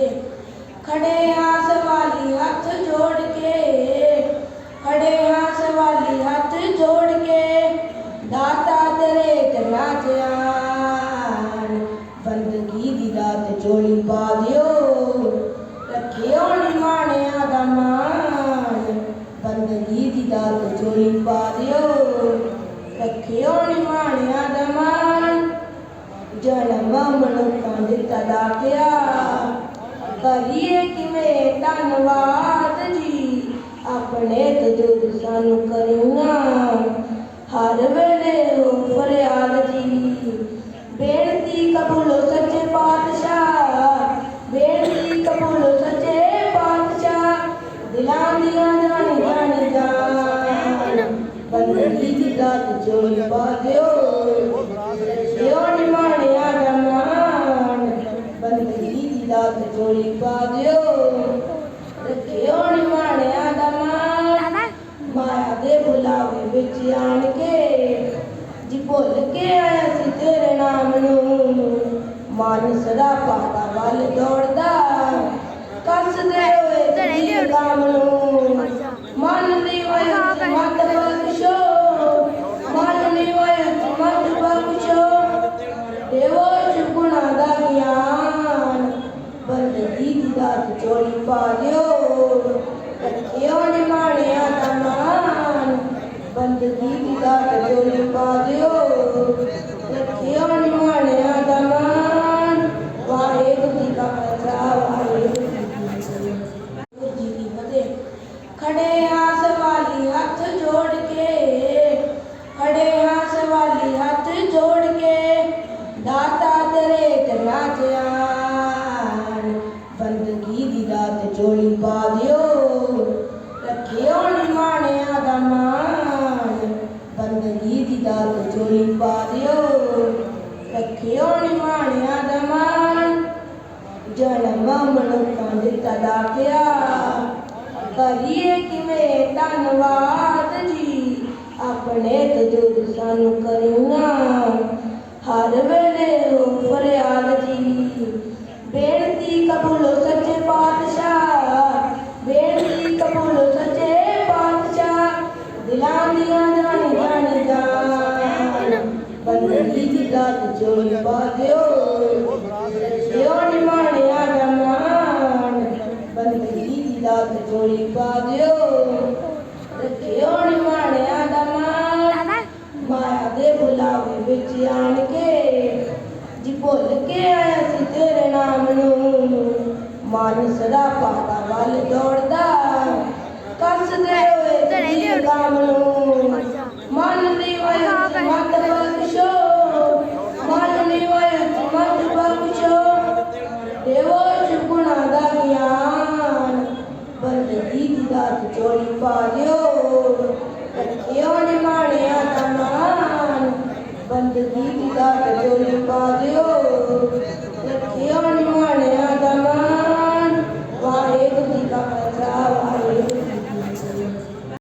ਫਤਿਹ ਖੜੇ ਹਾਂ ਸਵਾਲੀ ਹੱਥ ਜੋੜ ਕੇ। ਖੜੇ ਹਾਂ ਸਵਾਲੀ ਹੱਥ ਜੋੜ ਕੇ। ਦਾਤਾ ਤੇਰੇ ਚਰਨਾਂ 'ਚ ਬੰਦਗੀ ਦੀ ਦਾਤ ਜੋੜੀ ਪਾ ਦਿਓ। ਰੱਖਿਓ ਨਿਮਾਣਿਆਂ ਦਾ ਮਾਣ। ਬੰਦਗੀ ਦੀ ਦਾਤ ਝੋਲੀ ਪਾ ਦਿਓ। ਰੱਖਿਓ ਨਿਮਾਣਿਆਂ ਦਾ ਮਾਣ। ਜਨਮ ਮਨੁੱਖਾਂ ਦਿੱਤਾ ਦਾਤਿਆ ਕਰੀਏ ਕਿਵੇਂ ਧੰਨਵਾਦ ਜੀ ਆਪਣੇ ਤਜੁਰ ਸਾਨੂੰ ਕਰੀਨਾ ਹਰ ਵੇਲੇ ਹੋ ਫਰਿਆਦ ਜੀ ਬੇਨਤੀ ਕਬੂਲੋ ਸੱਚੇ ਪਾਤਸ਼ਾਹ ਬੇਨਤੀ ਕਬੂਲੋ ਸੱਚੇ ਪਾਤਸ਼ਾਹ ਦਿਲਾਂ ਦੀਆਂ ਜਾਣੀ ਜਾਣੀ ਜਾਨ ਬੰਦਗੀ ਦੀ ਦਾਤ ਚੋਰੀ ਪਾ ਦਿਓ ਜਿਉ ਚੋਰੀ ਪਾ ਦਿਓ। ਰੱਖਿਓ ਨਿਮਾਣਿਆ ਦਾ ਮਾਣ। ਮਾਇਆ ਦੇ ਬੁਲਾਵੇ ਵਿੱਚ ਆਣ ਕੇ। ਜੀ ਭੁੱਲ ਕੇ ਆਇਆ ਸੀ ਤੇਰੇ ਨਾਮ ਨੂੰ। ਮਨ ਸਦਾ ਪਾਤਾ ਵੱਲ ਦੌੜਦਾ। ਕੱਸਦੇ ਹੋਏ ਜੀ ਕਾਮ ਨੂੰ ਮਨ ਦੀ ਵਏ ਮਤ ਬਖਸ਼ੋ ਮਨ ਦੀ ਵਏ ਮਤ ਬਖਸ਼ੋ ਦੇਵੋ ਗੁਣਾ ਦਾ ਗਿਆਨ ਬੰਦਗੀ ਦੀ ਦਾਤ ਪਾ ਦਿਓ ਰੱਖਿਓ ਨਿਮਾਣਿਆ ਦਾ ਮਾਨ ਬੰਦਗੀ ਦੀ ਦਾਤ ਚੋਰੀ ਪਾ ਦਿਓ ਰੱਖਿਓ ਨਿਮਾਣਿਆ ਦਾ ਮਾਨ ਵਾਹਿਗੁਰੂ ਜੀ ਕਾ ਖਾਲਸਾ ਵਾਹਿਗੁਰੂ ਜੀ ਕੀ ਫਤਿਹ ਵਾਹਿਗੁਰੂ ਜੀ ਕੀ ਫਤਿਹ ਖੜੇ ਹਾਂ ਸਵਾਲੀ ਹੱਥ ਜੋੜ ਕੇ ਖੜੇ ਹਾਂ ਸਵਾਲੀ ਹੱਥ ਜੋੜ ਕੇ ਦਾਤਾ ਤੇਰੇ ਚਰਨਾਂ 'ਚ ਆਣ ਬੰਦਗੀ ਦੀ ਦਾਤ ਝੋਲੀ ਪਾ ਦਿਓ। ਰੱਖਿਓ ਨਿਮਾਣਿਆਂ ਦਾ ਮਾਣ। ਬੰਦਗੀ ਦੀ ਦਾਤ ਝੋਲੀ ਪਾ ਦਿਓ। ਰੱਖਿਓ ਨਿਮਾਣਿਆਂ ਦਾ ਮਾਣ। ਜਨਮ ਮਨੁੱਖਾਂ ਦਿੱਤਾ ਦਾਤਿਆ ਕਰੀਏ ਕਿਵੇਂ ਧੰਨਵਾਦ ਜੀ। ਆਪਣੇ ਤਜੁਰ ਸਾਨੂੰ ਕਰੀਨਾ ਬੰਦਗੀ ਦੀ ਪਾ ਦਿਓ। ਜਿਉ ਨਿਮਾਣਿਆ ਦਾ ਮਾਣ ਬੰਦਗੀ ਦੀ ਦਾਤ ਚੋਰੀ ਪਾ ਦਿਓ। ਰੱਖਿਓ ਨਿਮਾਣਿਆ ਦਾ ਮਾਣ, ਮਾਇਆ ਦੇ ਬੁਲਾਵੇ ਵਿੱਚ ਆਣ ਕੇ, ਜੀ ਭੁੱਲ ਕੇ ਆਇਆ ਸੀ ਤੇਰੇ ਨਾਮ ਨੂੰ। ਮਨ ਸਦਾ ਪਾਤਾ ਵੱਲ ਦੌੜਦਾ ਕੱਸਦੇ ਹੋਏ ਜੀ ਕਾਮ ਨੂੰ ਮਨ ਦੀ ਵਏ ਮਤ ਬਖਸ਼ੋ ਮਨ ਦੀ ਵਏ ਮਤ ਬਖਸ਼ੋ ਦੇਵੋ ਗੁਣਾ ਦਾ ਗਿਆਨ ਬੰਦਗੀ ਦੀ ਦਾਤ ਚੋਰੀ ਪਾ ਦਿਓ ਰੱਖਿਓ ਨਿਮਾਣਿਆ ਦਾ ਮਾਨ ਬੰਦਗੀ ਦੀ ਦਾਤ ਚੋਰੀ ਪਾ ਦਿਓ